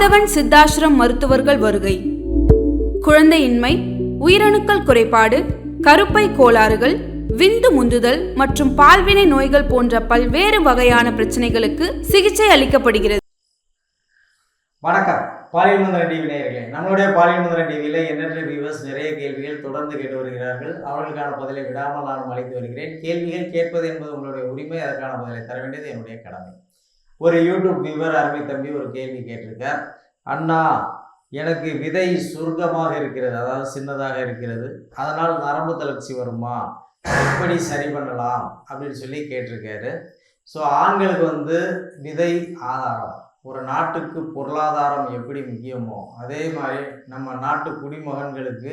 மாதவன் சித்தாசிரம் மருத்துவர்கள் வருகை. குழந்தையின்மை உயிரணுக்கள் குறைபாடு கருப்பை கோளாறுகள் விந்து முந்துதல் மற்றும் பால்வினை நோய்கள் போன்ற பல்வேறு வகையான பிரச்சனைகளுக்கு சிகிச்சை அளிக்கப்படுகிறது. வணக்கம். பாலியல் மந்திரன் டிவி நேயர்களே நம்மளுடைய பாலியல் மந்திரன் டிவியில் எண்ணற்ற வியூவர்ஸ் நிறைய கேள்விகள் தொடர்ந்து கேட்டு வருகிறார்கள். அவர்களுக்கான பதிலை விடாமல் நானும் அளித்து வருகிறேன். கேள்விகள் கேட்பது என்பது உங்களுடைய உரிமை அதற்கான பதிலை தர வேண்டியது என்னுடைய கடமை. ஒரு யூடியூப் வியூவர் அருமை தம்பி ஒரு கேள்வி கேட்டிருக்கார். அண்ணா எனக்கு விதை சுருக்கமாக இருக்கிறது அதாவது சின்னதாக இருக்கிறது. அதனால் நரம்பு தளர்ச்சி வருமா? எப்படி சரி பண்ணலாம்? அப்படின்னு சொல்லி கேட்டிருக்காரு. ஸோ ஆண்களுக்கு வந்து விதை ஆதாரம் ஒரு நாட்டுக்கு பொருளாதாரம் எப்படி முக்கியமோ அதே மாதிரி நம்ம நாட்டு குடிமகன்களுக்கு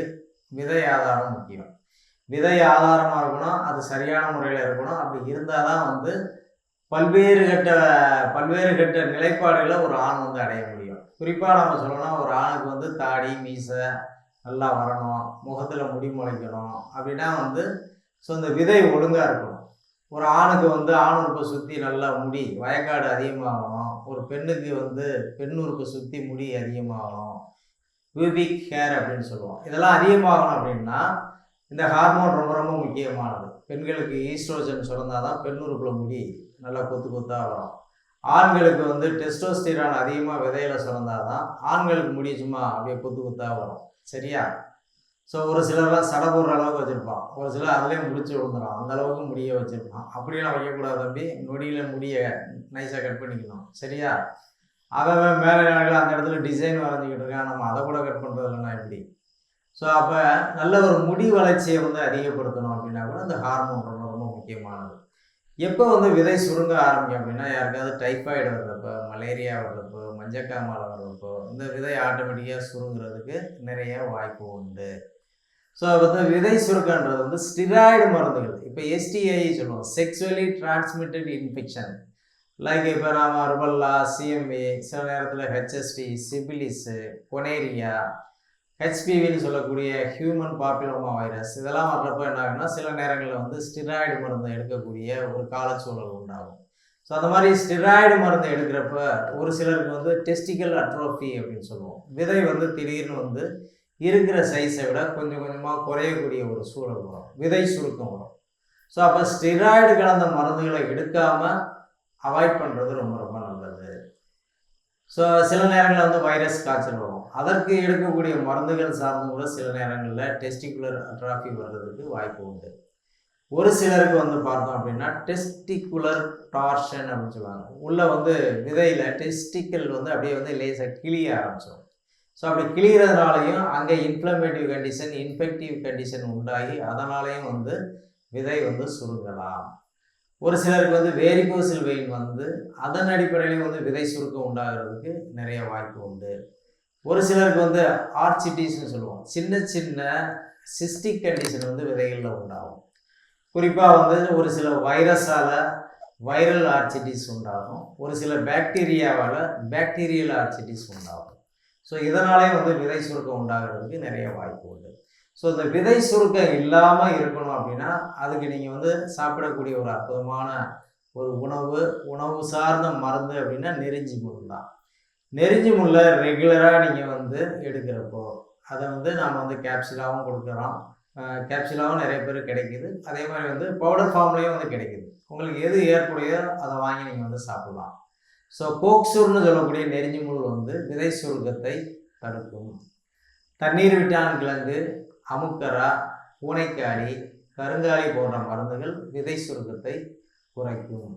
விதை ஆதாரம் முக்கியம். விதை ஆதாரமாக இருக்கணும் அது சரியான முறையில் இருக்கணும். அப்படி இருந்தால் தான் வந்து பல்வேறு கட்ட பல்வேறு கட்ட நிலைப்பாடுகளை ஒரு ஆண் வந்து அடைய முடியும். குறிப்பாக நம்ம சொல்லணும்னா ஒரு ஆணுக்கு வந்து தாடி மீசை நல்லா வரணும் முகத்தில் முடி முளைக்கணும் அப்படின்னா வந்து ஸோ இந்த விதை ஒழுங்காக இருக்கணும். ஒரு ஆணுக்கு வந்து ஆண் உறுப்பை சுற்றி நல்லா முடி வயக்காடு அதிகமாகணும். ஒரு பெண்ணுக்கு வந்து பெண் உறுப்பை சுற்றி முடி அதிகமாகணும். பியூபிக் ஹேர் அப்படின்னு சொல்லுவோம். இதெல்லாம் அதிகமாகணும் அப்படின்னா இந்த ஹார்மோன் ரொம்ப ரொம்ப முக்கியமானது. பெண்களுக்கு ஈஸ்ட்ரோஜன் சுரந்தால் தான் பெண் உறுப்பில் முடி. நல்லா கொத்து கொத்தாக வரும். ஆண்களுக்கு வந்து டெஸ்டோஸ்டிரான் அதிகமாக விதையில சுரந்தால் தான் ஆண்களுக்கு முடி சும்மா அப்படியே கொத்து கொத்தாக வரும். சரியா? ஸோ ஒரு சிலர்லாம் சடை போடுற அளவுக்கு வச்சுருப்பான். ஒரு சிலர் அதுலேயே முடிச்சு விழுந்துடும் அந்த அளவுக்கு முடிய வச்சுருப்பான். அப்படியெல்லாம் வைக்கக்கூடாது தம்பி. நொடியில் முடிய நைஸாக கட் பண்ணிக்கணும். சரியா? அவன் மேலே அந்த இடத்துல டிசைன் வரைஞ்சிக்கிட்டு இருக்கான். நம்ம அதை கூட கட் பண்ணுறது இல்லைன்னா எப்படி? ஸோ அப்போ நல்ல ஒரு முடி வளர்ச்சியை வந்து அதிகப்படுத்தணும் அப்படின்னா கூட இந்த ஹார்மோன் ரொம்ப ரொம்ப முக்கியமானது. எப்போ வந்து விதை சுருங்க ஆரம்பிக்கும் அப்படின்னா யாருக்காவது டைஃபாய்டு வர்றப்போ மலேரியா வர்றப்போ மஞ்சக்காமலை வர்றப்போ இந்த விதை ஆட்டோமேட்டிக்காக சுருங்குறதுக்கு நிறைய வாய்ப்பு உண்டு. ஸோ வந்து விதை சுருக்கன்றது வந்து ஸ்டிராய்டு மருந்துகள். இப்போ எஸ்டிஐ சொல்லுவோம். செக்ஷுவலி டிரான்ஸ்மிட்டட் இன்ஃபெக்ஷன் லைக் இப்போ நாம் ருபல்லா சிஎம்ஏ சில நேரத்தில் ஹெச்எஸ்டி சிபிலிஸு கொனேரியா ஹெச்பிவின்னு சொல்லக்கூடிய ஹியூமன் பாப்புலோமா வைரஸ் இதெல்லாம் வர்றப்போ என்ன ஆகுன்னா சில நேரங்களில் வந்து ஸ்டிராய்டு மருந்து எடுக்கக்கூடிய ஒரு காலச்சூழல் உண்டாகும். ஸோ அந்த மாதிரி ஸ்டிராய்டு மருந்து எடுக்கிறப்ப ஒரு சிலருக்கு வந்து டெஸ்டிக்கல் அட்ரோஃபி அப்படின்னு சொல்லுவோம். விதை வந்து திடீர்னு வந்து இருக்கிற சைஸை விட கொஞ்சம் கொஞ்சமாக குறையக்கூடிய ஒரு சூழல் வரும். விதை சுருக்கம் வரும். ஸோ அப்போ ஸ்டிராய்டு கலந்த மருந்துகளை எடுக்காமல் அவாய்ட் பண்ணுறது ரொம்ப ரொம்ப ஸோ சில நேரங்களில் வந்து வைரஸ் காய்ச்சல் வரும் அதற்கு எடுக்கக்கூடிய மருந்துகள் சார்ந்து கூட சில நேரங்களில் டெஸ்டிகுலர் அட்ராஃபி வர்றதுக்கு வாய்ப்பு உண்டு. ஒரு சிலருக்கு வந்து பார்த்தோம் அப்படின்னா டெஸ்டிகுலர் டார்ஷன் அப்படின்னு சொல்லுவாங்க. உள்ளே வந்து விதையில் டெஸ்டிக்கல் வந்து அப்படியே வந்து லேசாக கிளிய ஆரம்பிச்சிடும் ஸோ அப்படி கிளியறதுனாலையும் அங்கே இன்ஃப்ளமேட்டிவ் கண்டிஷன் இன்ஃபெக்டிவ் கண்டிஷன் உண்டாகி அதனாலேயும் வந்து விதை வந்து சுருங்கலாம். ஒரு சிலருக்கு வந்து வேரிகோசில் வெயின் வந்து அதன் அடிப்படையிலையும் வந்து விதை சுருக்கம் உண்டாகிறதுக்கு நிறைய வாய்ப்பு உண்டு. ஒரு சிலருக்கு வந்து ஆர்ச்சிட்டிஸ்னு சொல்லுவோம் சின்ன சின்ன சிஸ்டிக் கண்டிஷன் வந்து விதைகளில் உண்டாகும். குறிப்பாக வந்து ஒரு சில வைரஸால் வைரல் ஆர்சிட்டிஸ் உண்டாகும். ஒரு சில பாக்டீரியாவால் பாக்டீரியல் ஆர்சிட்டிஸ் உண்டாகும். ஸோ இதனாலே வந்து விதை சுருக்கம் உண்டாகிறதுக்கு நிறைய வாய்ப்பு உண்டு. ஸோ இந்த விதை சுருக்கம் இல்லாமல் இருக்கணும் அப்படின்னா அதுக்கு நீங்கள் வந்து சாப்பிடக்கூடிய ஒரு அற்புதமான ஒரு உணவு உணவு சார்ந்த மருந்து அப்படின்னா நெறிஞ்சி முள் தான். நெறிஞ்சி முள்ளை ரெகுலராக நீங்கள் வந்து எடுக்கிறப்போ அதை வந்து நாம் வந்து கேப்சுலாகவும் கொடுக்குறோம் கேப்சுலாவும் நிறைய பேர் கிடைக்குது. அதே மாதிரி வந்து பவுடர் ஃபார்ம்லேயும் வந்து கிடைக்குது. உங்களுக்கு எது ஏற்புடையோ அதை வாங்கி நீங்கள் வந்து சாப்பிடலாம். ஸோ கோக்சூர்னு சொல்லக்கூடிய நெறிஞ்சி முள் வந்து விதை சுருக்கத்தை தடுக்கும். தண்ணீர் விட்டான் கிழங்கு அமுக்கரா பூனைக்காடி கருங்காலி போன்ற மருந்துகள் விதை சுருக்கத்தை குறைக்கும்.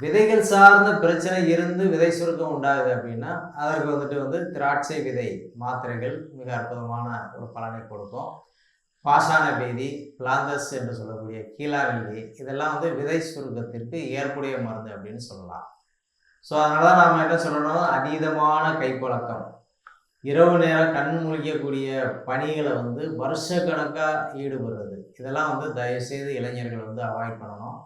விதைகள் சார்ந்த பிரச்சனை இருந்து விதை சுருக்கம் உண்டாகுது அப்படின்னா அதற்கு வந்துட்டு வந்து திராட்சை விதை மாத்திரைகள் மிக அற்புதமான ஒரு பலனை கொடுக்கும். பாஷான பேதி பிளாந்தஸ் என்று சொல்லக்கூடிய கீழாவெள்ளி இதெல்லாம் வந்து விதை சுருக்கத்திற்கு ஏற்புடைய மருந்து அப்படின்னு சொல்லலாம். ஸோ அதனால தான் நாம் என்ன சொல்லணும்? அதீதமான கைப்பழக்கம். இரவு நேரம் கண் முழிக்கக்கூடிய பணிகளை வந்து வருஷ கணக்காக ஈடுபடுறது. இதெல்லாம் வந்து தயவுசெய்து இளைஞர்கள் வந்து அவாய்ட் பண்ணணும்.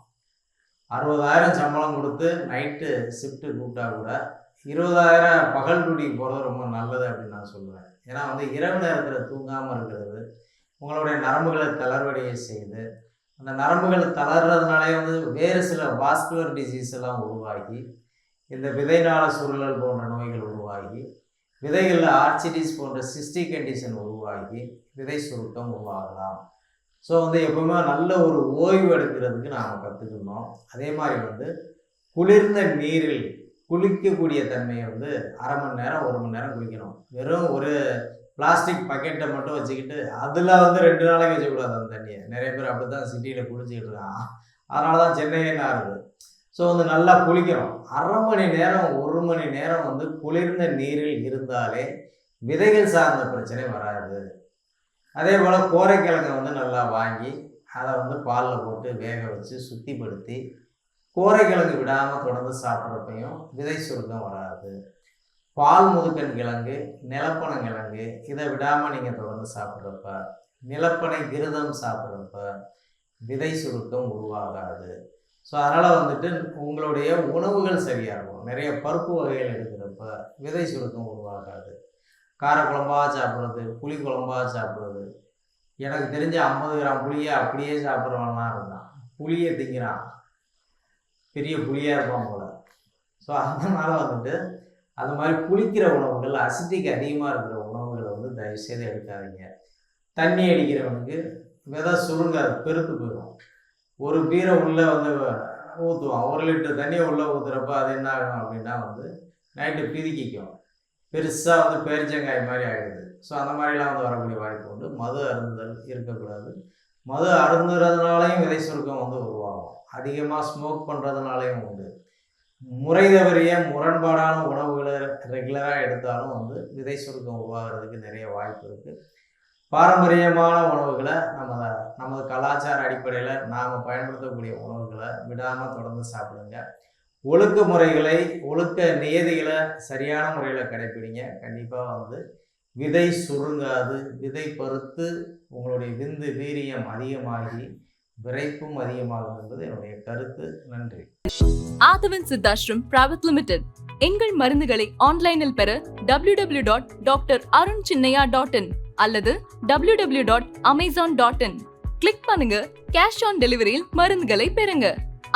அறுபதாயிரம் சம்பளம் கொடுத்து நைட்டு ஷிஃப்ட்டு கூப்பிட்டா கூட இருபதாயிரம் பகல் டூட்டிக்கு போகிறது ரொம்ப நல்லது அப்படின்னு நான் சொல்லுவேன். ஏன்னா வந்து இரவு நேரத்தில் தூங்காமல் இருக்கிறது உங்களுடைய நரம்புகளை தளர்வடைய செய்து அந்த நரம்புகள் தளர்றதுனாலே வந்து வேறு சில வாஸ்குலர் டிசீஸ் எல்லாம் உருவாகி இந்த விதைநாள சுருளல் போன்ற நோய்கள் உருவாகி விதைகளில் ஆர்சிடிஸ் போன்ற சிஸ்டிக் கண்டிஷன் உருவாகி விதை சுருக்கம் உருவாகலாம். ஸோ வந்து எப்பவுமே நல்ல ஒரு ஓய்வு எடுக்கிறதுக்கு நாம் கற்றுக்கணும் அதே மாதிரி வந்து குளிர்ந்த நீரில் குளிக்கக்கூடிய தன்மையை வந்து அரை மணி நேரம் ஒரு மணி நேரம் குளிக்கணும். வெறும் ஒரு பிளாஸ்டிக் பக்கெட்டை மட்டும் வச்சுக்கிட்டு அதில் வந்து ரெண்டு நாளைக்கு வச்சுக்கூடாது அந்த தண்ணியை. நிறைய பேர் அப்படி தான் சிட்டியில் குளிச்சுக்கிட்டு இருக்கான் அதனால தான் சென்னையே நாருது ஸோ வந்து நல்லா குளிக்கிறோம். அரை மணி நேரம் ஒரு மணி நேரம் வந்து குளிர்ந்த நீரில் இருந்தாலே விதைகள் சார்ந்த பிரச்சனை வராது. அதே போல் கோரைக்கிழங்கை வந்து நல்லா வாங்கி அதை வந்து பாலில் போட்டு வேக வச்சு சுத்திப்படுத்தி கோரைக்கிழங்கு விடாமல் தொடர்ந்து சாப்பிட்றப்பையும் விதை சுருக்கம் வராது. பால் முதுக்கன் கிழங்கு நிலப்பனங்கிழங்கு இதை விடாமல் நீங்கள் தொடர்ந்து சாப்பிட்றப்ப நிலப்பனை கிருதம் சாப்பிட்றப்ப விதை சுருக்கம் உருவாகாது. ஸோ அதனால் வந்துட்டு உங்களுடைய உணவுகள் சரியாக இருக்கும் நிறைய பருப்பு வகைகள் எடுக்கிறப்ப விதை சுருக்கம் உருவாகாது. காரக்குழம்பாக சாப்பிட்றது புளி குழம்பாக சாப்பிட்றது. எனக்கு தெரிஞ்ச ஐம்பது கிராம் புளியை அப்படியே சாப்பிட்றவன்லாம் இருந்தான். புளியை திங்கிறான். பெரிய புளியாக இருப்பான் போல. ஸோ அதனால் வந்துட்டு அந்த மாதிரி புளிக்கிற உணவுகள் அசிட்டிக் அதிகமாக இருக்கிற உணவுகளை வந்து தயவுசெய்து எடுக்காதீங்க. தண்ணி அடிக்கிறவனுக்கு விதை சுருங்காது பெருத்து போயிடும். ஒரு பீரை உள்ளே வந்து ஊற்றுவோம் ஒரு லிட்டர் தண்ணியை உள்ளே ஊற்றுறப்ப அது என்ன ஆகும் அப்படின்னா வந்து நைட்டு பிதுக்கிக்கும். பெருசாக வந்து பேரிச்சங்காய் மாதிரி ஆகிடுது ஸோ அந்த மாதிரிலாம் வந்து வரக்கூடிய வாய்ப்பு உண்டு. மது அருந்துதல் இருக்கக்கூடாது. மது அருந்துறதுனாலையும் விதை சுருக்கம் வந்து உருவாகும். அதிகமாக ஸ்மோக் பண்ணுறதுனாலையும் உண்டு. முறை தவறிய முரண்பாடான உணவுகளை ரெகுலராக எடுத்தாலும் வந்து விதை சுருக்கம் உருவாகிறதுக்கு நிறைய வாய்ப்பு இருக்குது பாரம்பரியமான உணவுகளை நம்ம நமது கலாச்சார அடிப்படையில் நாம் பயன்படுத்தக்கூடிய உணவுகளை விடாமல் தொடர்ந்து சாப்பிடுங்க. ஒழுக்க முறைகளை ஒழுக்க நியதிகளை சரியான முறையில் கடைப்பிடிங்க. கண்டிப்பாக வந்து விதை சுருங்காது. விதை பருத்து உங்களுடைய விந்து வீரியம் அதிகமாகி விரைப்பும் அதிகமாகும் என்பது என்னுடைய கருத்து. நன்றி. Aadhavan Siddhashram private limited. எங்கள் மருந்துகளை ஆன்லைனில் பெற W W dot doctor Arun Chinnaiya dot in அல்லது W W dot Amazon dot in click பண்ணுங்க கேஷ் ஆன் டெலிவரியில் மருந்துகளை பெறுங்க.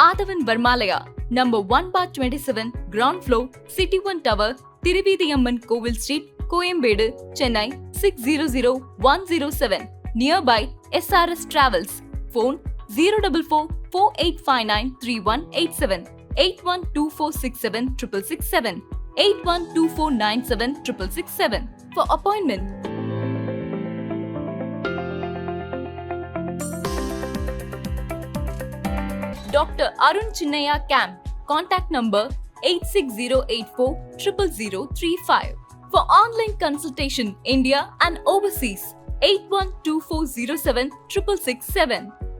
Aadhavan Varmalaya number one four twenty seven ground floor city one tower Thiruveethiamman Kovil street Koyambedu Chennai six zero zero one zero seven nearby SRS travels phone zero double four four eight five nine three one eight seven eight one two four six seven triple six seven eight one two four nine seven triple six seven for appointment Dr. Arun